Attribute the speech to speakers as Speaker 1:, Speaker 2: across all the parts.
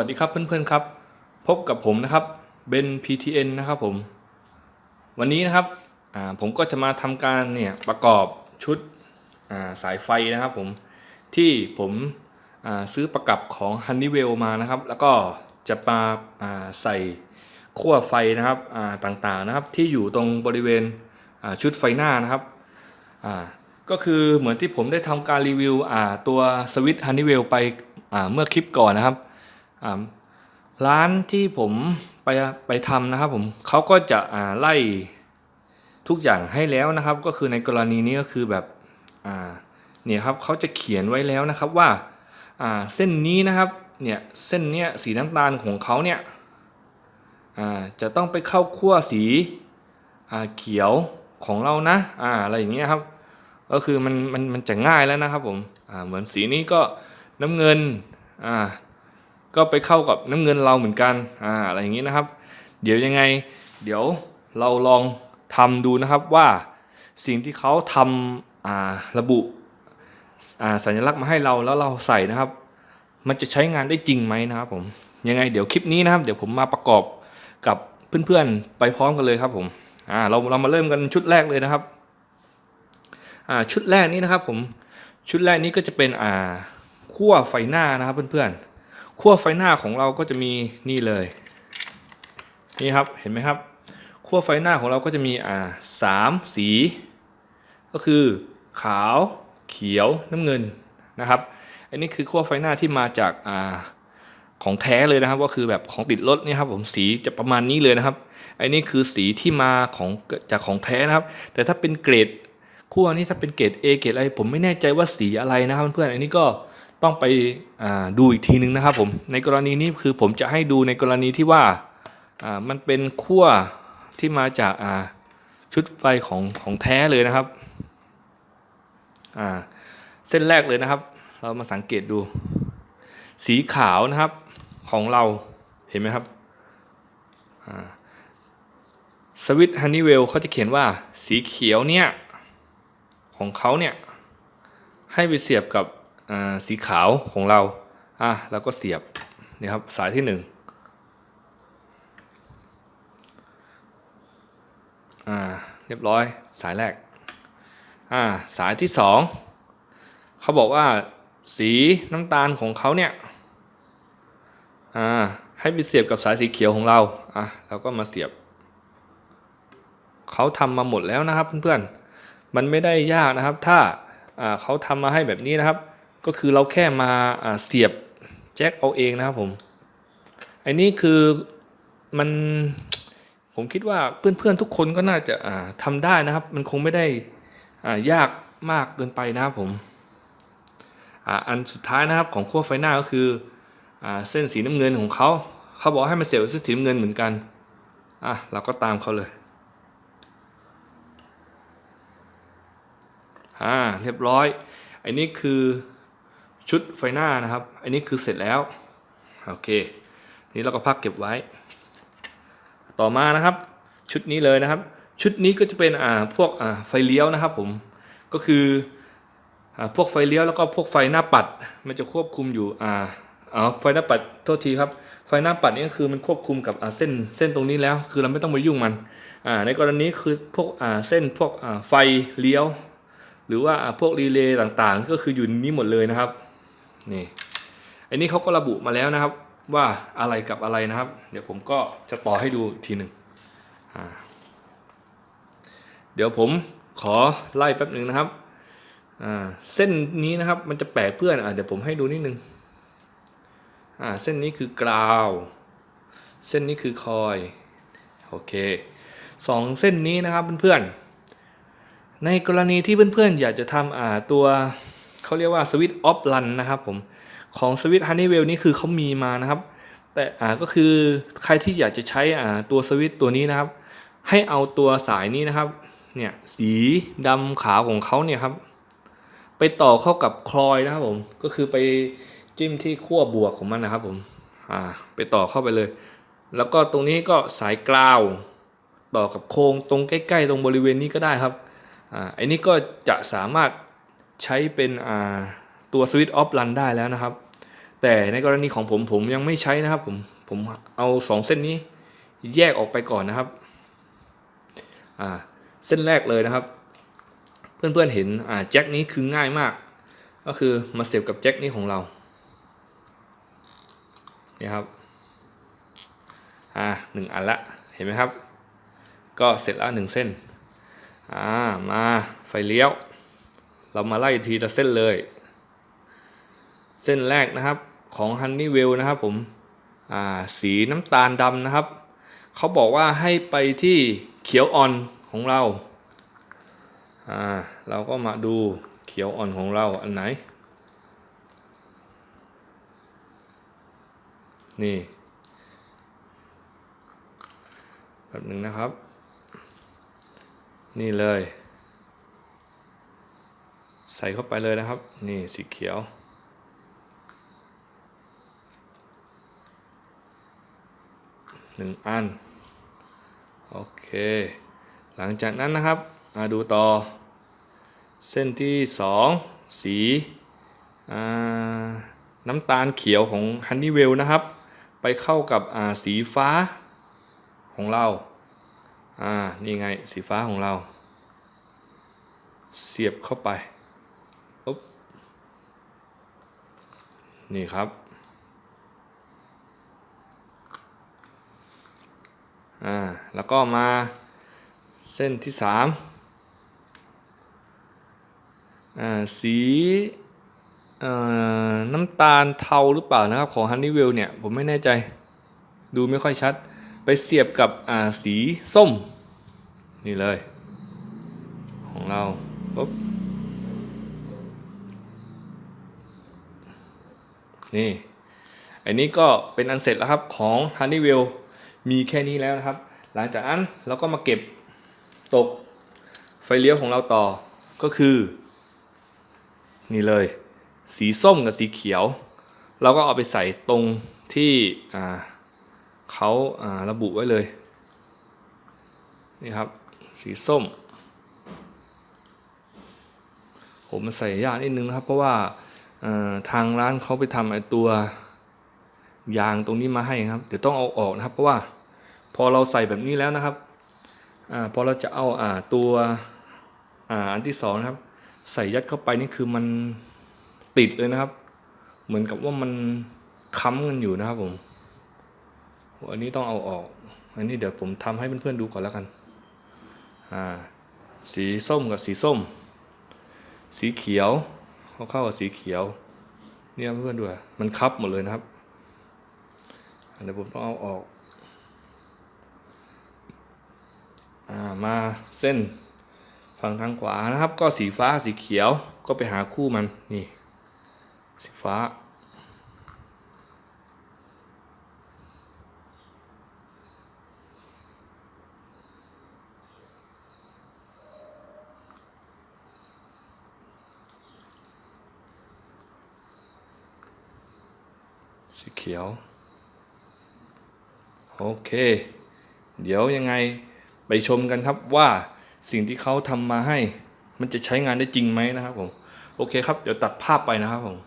Speaker 1: สวัสดีครับเพื่อนๆครับ พบกับผมนะครับเบน PTN นะครับผม วันนี้นะครับผมก็จะมาทำการเนี่ยประกอบชุดาสายไฟนะครับผมที่ผมซื้อประกับของ Honeywell มานะครับ แล้วก็จะมาาใส่ขั้วไฟนะครับอ่าต่างๆนะครับ ที่อยู่ตรงบริเวณชุดไฟหน้านะครับก็คือเหมือนที่ผมได้ทำการรีวิวตัวสวิตช์ Honeywell ไปเมื่อคลิปก่อนนะครับ ร้านที่ผมไปไปทำนะครับผมเขาก็จะไล่ทุกอย่างให้แล้วนะครับ ก็คือในกรณีนี้ก็คือแบบเนี่ยครับเขาจะเขียนไว้แล้วนะครับว่าเส้นนี้นะครับเนี่ยเส้นเนี้ยสีน้ำตาลของเขาเนี่ยจะต้องไปเข้าขั้วสีเขียวของเรานะอ่าอะไรอย่างเงี้ยครับก็คือมันมันมันจะง่ายแล้วนะครับผมเหมือนสีนี้ก็น้ำเงินอ่า ก็ไปเข้ากับน้ำเงินเราเหมือนกันอ่าอะไรอย่างนี้นะครับ เดี๋ยวยังไง เดี๋ยวเราลองทำดูนะครับว่าสิ่งที่เขาทำอ่าระบุอ่าสัญลักษณ์มาให้เราแล้วเราใส่นะครับ มันจะใช้งานได้จริงไหมนะครับผมยังไงเดี๋ยวคลิปนี้นะครับ เดี๋ยวผมมาประกอบกับเพื่อนๆไปพร้อมกันเลยครับผมอ่าเราเรามาเริ่มกันชุดแรกเลยนะครับอ่าชุดแรกนี้นะครับผมชุดแรกนี้ก็จะเป็นอ่าขั้วไฟหน้านะครับเพื่อนๆ ขั้วไฟหน้าของเราก็จะมีนี่เลยนี่ครับเห็นไหมครับขั้วไฟหน้าของเราก็จะมีอ่าสามสี ก็คือขาวเขียวน้ำเงินนะครับอันนี้คือขั้วไฟหน้าที่มาจากอ่าของแท้เลยนะครับก็คือแบบของติดรถนี่ครับผมสีจะประมาณนี้เลยนะครับอันนี้คือสีที่มาของจากของแท้นะครับ แต่ถ้าเป็นเกรดขั้วนี้ถ้าเป็นเกรด A เกรดอะไรผมไม่แน่ใจว่าสีอะไรนะครับเพื่อนๆอันนี้ก็ ต้องไปดูอีกทีนึงนะครับผมในกรณีนี้คือผมจะให้ดูในกรณีที่ว่ามันเป็นขั้วที่มาจากชุดไฟของของแท้เลยนะครับเส้นแรกเลยนะครับ เรามาสังเกตดู สีขาวนะครับของเราเห็นไหมครับสวิตฮันนี่เวลเขาจะเขียนว่าสีเขียวเนี่ย ของเขาเนี่ย ให้ไปเสียบกับ สีขาวของเราอะแล้วก็เสียบนี่ครับสายที่หนึ่งอ่าเรียบร้อยสายแรกอ่าสายที่สองเขาบอกว่าสีน้ำตาลของเขาเนี่ยอ่าให้ไปเสียบกับสายสีเขียวของเราอะเราก็มาเสียบเขาทำมาหมดแล้วนะครับเพื่อนๆมันไม่ได้ยากนะครับ ถ้าเขาทำมาให้แบบนี้นะครับ ก็คือเราแค่มาเสียบแจ็คเอาเองนะครับผม อันนี้คือมันผมคิดว่าเพื่อนๆทุกคนก็น่าจะทำได้นะครับ มันคงไม่ได้ยากมากเกินไปนะครับผมอันสุดท้ายนะครับของขั้วไฟหน้าก็คืออเส้นสีน้ำเงินของเขาเขาบอกให้มาเสียบเส้นสีน้ำเงินเหมือนกันอะเราก็ตามเขาเลยอ่าเรียบร้อย อันนี้คือ ชุดไฟหน้านะครับ อันนี้คือเสร็จแล้ว โอเค นี้เราก็พักเก็บไว้ ต่อมานะครับ ชุดนี้เลยนะครับ ชุดนี้ก็จะเป็นอ่าพวกอ่าไฟเลี้ยวนะครับผม ก็คืออ่าพวกไฟเลี้ยวแล้วก็พวกไฟหน้าปัด มันจะควบคุมอยู่อ่าอ๋อไฟหน้าปัดโทษทีครับไฟหน้าปัดนี่ก็คือมันควบคุมกับอ่าเส้นเส้นตรงนี้แล้ว คือเราไม่ต้องไปยุ่งมันอ่าในกรณีคือพวกอ่าเส้นพวกอ่าไฟเลี้ยว หรือว่าพวกรีเลย์ต่างๆ ก็คืออยู่นี้หมดเลยนะครับ นี่อันนี้เขาก็ระบุมาแล้วนะครับ ว่าอะไรกับอะไรนะครับ เดี๋ยวผมก็จะต่อให้ดูทีหนึ่งเดี๋ยวผมขอไล่แป๊บหนึ่งนะครับเส้นนี้นะครับมันจะแปลกเพื่อนอเดี๋ยวผมให้ดูนิดนึงเส้นนี้คือกราว เส้นนี้คือคอยโอเคสองเส้นนี้นะครับเพื่อนๆในกรณีที่เพื่อนๆอยากจะทำตัว เขาเรียกว่าสวิตออฟลันนะครับผมของสวิตฮันนี่เวลนี่คือเขามีมานะครับ แต่อ่าก็คือใครที่อยากจะใช้อ่าตัวสวิตตัวนี้นะครับ ให้เอาตัวสายนี้นะครับเนี่ยสีดำขาวของเขาเนี่ยครับ ไปต่อเข้ากับคลอยนะครับผมก็คือไปจิ้มที่ขั้วบวกของมันนะครับผมอ่าไปต่อเข้าไปเลย แล้วก็ตรงนี้ก็สายกราว ต่อกับโครงตรงใกล้ ๆ ตรงบริเวณนี้ก็ได้ครับอ่าอันนี้ก็จะสามารถ ใช้เป็นตัวสวิตช์ออฟรันได้แล้วนะครับ แต่ในกรณีของผมผมยังไม่ใช้นะครับผมผมเอาสองเส้นนี้แยกออกไปก่อนนะครับเส้นแรกเลยนะครับ เพื่อนๆเห็นแจ็คนี้คือง่ายมาก ก็คือมาเสียบกับแจ็คนี้ของเรานี่ครับอ่าหนึ่งอันละเห็นไหมครับ ก็เสร็จแล้วหนึ่งเส้นอ่ามาไฟเลี้ยว เรามาไล่ทีละเส้นเลย เส้นแรกนะครับของ Honeywell นะครับผมอ่าสีน้ำตาลดำนะครับ เขาบอกว่าให้ไปที่เขียวอ่อนของเราอ่าเราก็มาดูเขียวอ่อนของเราอันไหน นี่แบบหนึ่งนะครับ นี่เลย ใส่เข้าไปเลยนะครับ นี่สีเขียว หนึ่งอัน โอเค หลังจากนั้นนะครับมาดูต่อ เส้นที่สองสีน้ำตาลเขียวของ Honeywell นะครับ ไปเข้ากับสีฟ้าของเรา อ่า นี่ไงสีฟ้าของเรา เสียบเข้าไปปุ๊บ นี่ครับอ่าแล้วก็มาเส้นที่สามอ่าสีน้ำตาลเทาหรือเปล่านะครับของ Honeywell เนี่ย ผมไม่แน่ใจดูไม่ค่อยชัด ไปเสียบกับอ่าสีส้ม นี่เลย ของเราปุ๊บ นี่อันนี้ก็เป็นอันเสร็จแล้วครับของ Honeywell มีแค่นี้แล้วนะครับ หลังจากนั้นเราก็มาเก็บตกไฟเลี้ยวของเราต่อก็คือ นี่เลย สีส้มกับสีเขียว เราก็เอาไปใส่ตรงที่เขาาระบุไว้เลย นี่ครับ สีส้มผมมันใส่ยากนิดนึงนะครับ เพราะว่า ทางร้านเขาไปทำไอตัวยางตรงนี้มาให้ครับ เดี๋ยวต้องเอาออกนะครับ เพราะว่าพอเราใส่แบบนี้แล้วนะครับอพอเราจะเอาอ่าตัวอ่าอันที่สองนะครับ ใส่ยัดเข้าไปนี่คือมันติดเลยนะครับ เหมือนกับว่ามันค้ำกันอยู่นะครับผมอันนี้ต้องเอาออก อันนี้เดี๋ยวผมทำให้เพื่อนๆดูก่อนแล้วกัน อ่า สีส้มกับสีส้ม สีเขียว เขาเข้ากับสีเขียว เนี่ยเพื่อนด้วย มันคับหมดเลยนะครับ อันนี้ผมต้องเอาออกอ่ามาเส้นฝั่งทางขวานะครับ ก็สีฟ้าสีเขียวก็ไปหาคู่มันนี่ สีฟ้า สีเขียว โอเค เดี๋ยวยังไงไปชมกันครับว่าสิ่งที่เขาทำมาให้ มันจะใช้งานได้จริงไหมนะครับผม โอเคครับ เดี๋ยวตัดภาพไปนะครับผม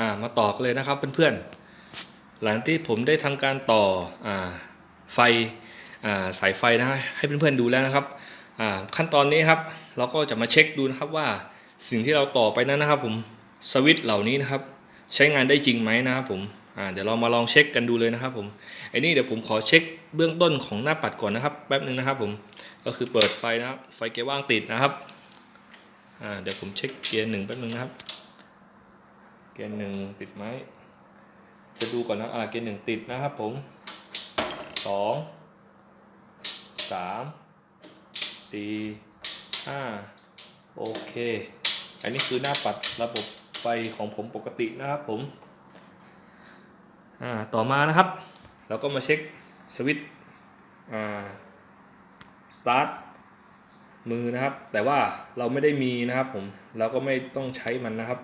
Speaker 1: อ่ามาต่อกันเลยนะครับเพื่อนๆ หลังที่ผมได้ทำการต่ออ่าไฟอ่าสายไฟนะฮะให้เพื่อนๆดูแล้วนะครับอ่าขั้นตอนนี้ครับ เราก็จะมาเช็คดูนะครับว่าสิ่งที่เราต่อไปนั้นนะครับผมสวิตช์เหล่านี้นะครับ ใช้งานได้จริงไหมนะครับผม อ่าเดี๋ยวเรามาลองเช็คกันดูเลยนะครับผมไอ้นี่เดี๋ยวผมขอเช็คเบื้องต้นของหน้าปัดก่อนนะครับแป๊บนึงนะครับผมก็คือเปิดไฟนะครับไฟเกียร์ว่างติดนะครับอ่าเดี๋ยวผมเช็คเกียร์หนึ่งแป๊บนึงนะครับ เกียร์หนึ่งติดไหมจะดูก่อนนะอ่าเกียร์หนึ่งติดนะครับผมสองสามสี่ห้าโอเค อันนี้คือหน้าปัดระบบไฟของผมปกตินะครับผม อ่าต่อมานะครับ เราก็มาเช็คสวิตช์อ่าสตาร์ทมือนะครับ แต่ว่าเราไม่ได้มีนะครับผมเราก็ไม่ต้องใช้มันนะครับ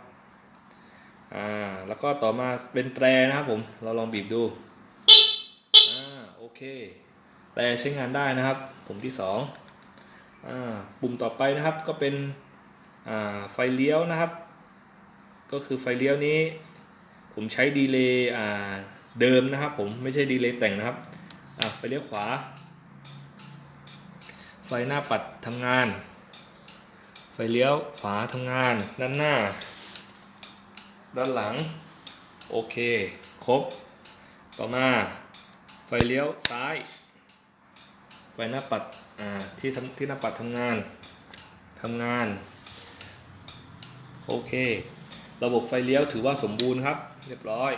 Speaker 1: อ่าแล้วก็ต่อมาเป็นแตรนะครับผมเราลองบีบดูอ่าโอเคแต่ใช้งานได้นะครับ ผมที่สองอ่าปุ่มต่อไปนะครับก็เป็นอ่าไฟเลี้ยวนะครับ ก็คือไฟเลี้ยวนี้ ผมใช้ดีเลย์เดิมนะครับผมไม่ใช่ดีเลย์แต่งนะครับไฟเลี้ยวขวา ไฟหน้าปัดทำงาน ไฟเลี้ยวขวาทำงาน ด้านหน้า ด้านหลัง โอเค ครบ ต่อมา ไฟเลี้ยวซ้าย ไฟหน้าปัดที่ทที่หน้าปัดทำงานทำงาน โอเค ระบบไฟเลี้ยวถือว่าสมบูรณ์ครับ เรียบร้อย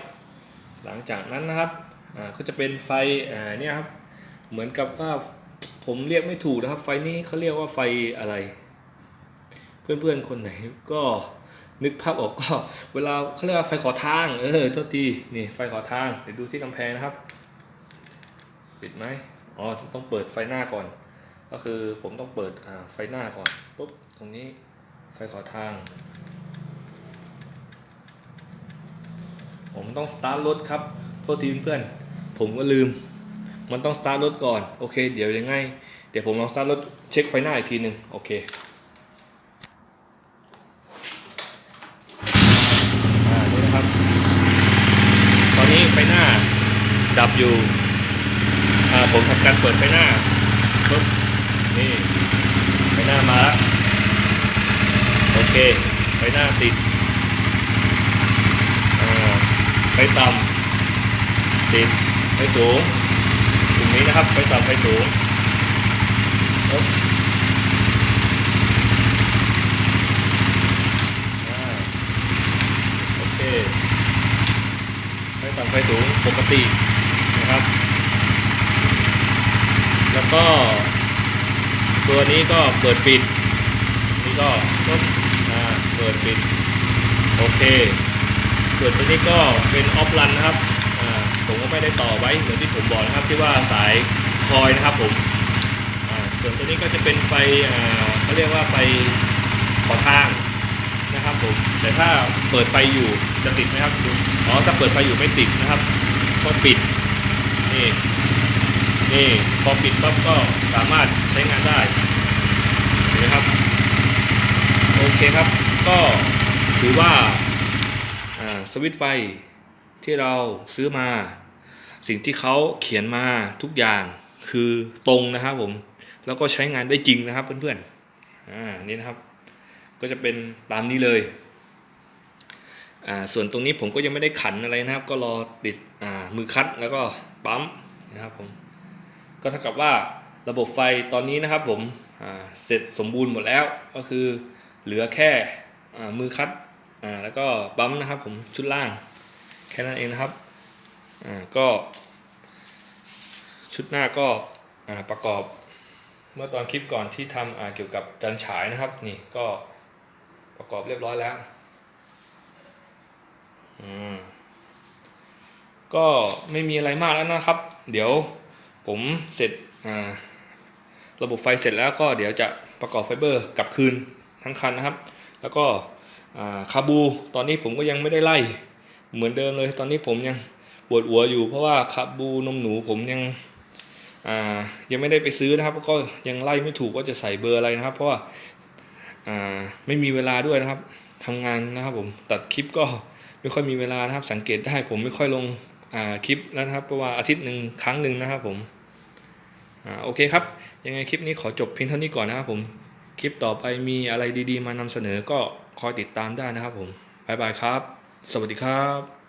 Speaker 1: หลังจากนั้นนะครับอ่าก็จะเป็นไฟอ่าเนี่ยครับเหมือนกับว่าผมเรียกไม่ถูกนะครับ ไฟนี้เขาเรียกว่าไฟอะไร เพื่อนๆคนไหนก็นึกภาพออกก็เวลาเขาเรียกว่าไฟขอทางเออโทษทีนี่ไฟขอทางเดี๋ยวดูที่กำแพงนะครับ ปิดไหมอ๋อต้องเปิดไฟหน้าก่อน ก็คือผมต้องเปิดอ่าไฟหน้าก่อนปุ๊บตรงนี้ไฟขอทาง ผมต้องสตาร์ทรถครับ โทษทีเพื่อน ผมก็ลืม มันต้องสตาร์ทรถก่อน โอเค เดี๋ยวยังไง เดี๋ยวผมลองสตาร์ทรถเช็คไฟหน้าอีกทีหนึ่งโอเคอ่านี่นะครับ ตอนนี้ไฟหน้าดับอยู่อ่าผมทำการเปิดไฟหน้าปุ๊บนี่ไฟหน้ามาแล้ว โอเค ไฟหน้าติดอ่าไฟต่ำติดไฟสูงตรงนี้นะครับไฟต่ำไฟสูงโอเคไฟต่ำไฟสูงปกตินะครับ แล้วก็ ตัวนี้ก็เปิดปิด นี่ก็เปิดปิด โอเค ส่วนตัวนี้ก็เป็นออฟรันนะครับอ่าผมก็ไม่ได้ต่อไว้เหมือนที่ผมบอกนะครับที่ว่าสายคอยนะครับผมอ่าส่วนตัวนี้ก็จะเป็นไฟอ่าเขาเรียกว่าไฟขอทางนะครับผมแต่ถ้าเปิดไฟอยู่จะติดไหมครับอ๋อถ้าเปิดไฟอยู่ไม่ติดนะครับก็ปิดนี่นี่พอปิดปั๊บก็สามารถใช้งานได้เห็นไหมครับโอเคครับก็ถือว่า สวิตไฟที่เราซื้อมา สิ่งที่เขาเขียนมาทุกอย่างคือตรงนะครับผม แล้วก็ใช้งานได้จริงนะครับเพื่อนๆอ่านี่นะครับ ก็จะเป็นตามนี้เลยอ่าส่วนตรงนี้ผมก็ยังไม่ได้ขันอะไรนะครับ ก็รอติดอ่ามือคัดแล้วก็ปั๊มนะครับผมก็เท่ากับว่าระบบไฟตอนนี้นะครับผมอ่าเสร็จสมบูรณ์หมดแล้วก็คือเหลือแค่อ่ามือคัด อ่าแล้วก็ปั๊มนะครับผมชุดล่างแค่นั้นเองนะครับอ่าก็ชุดหน้าก็อ่าประกอบเมื่อตอนคลิปก่อนที่ทำอ่าเกี่ยวกับจันฉายนะครับนี่ก็ประกอบเรียบร้อยแล้วอืมก็ไม่มีอะไรมากแล้วนะครับ เดี๋ยวผมเสร็จอ่าระบบไฟเสร็จแล้วก็เดี๋ยวจะประกอบไฟเบอร์กลับคืนทั้งคันนะครับ แล้วก็ คาบู ตอนนี้ผมก็ยังไม่ได้ไล่ เหมือนเดิมเลย ตอนนี้ผมยังปวดหัวอยู่เพราะว่าคาบูนมหนูผมยังยังไม่ได้ไปซื้อนะครับ ก็ยังไล่ไม่ถูกว่าจะใส่เบอร์อะไรนะครับ เพราะว่าไม่มีเวลาด้วยนะครับทำงานนะครับผมตัดคลิปก็ไม่ค่อยมีเวลานะครับ สังเกตได้ผมไม่ค่อยลงคลิปแล้วนะครับเพราะว่าอาทิตย์หนึ่งครั้งหนึ่งนะครับผมอโอเคครับ ยังไงคลิปนี้ขอจบเพียงเท่านี้ก่อนนะครับผมคลิปต่อไปมีอะไรดีๆ มานำเสนอก็ คอยติดตามได้นะครับผม บ๊ายบายครับ สวัสดีครับ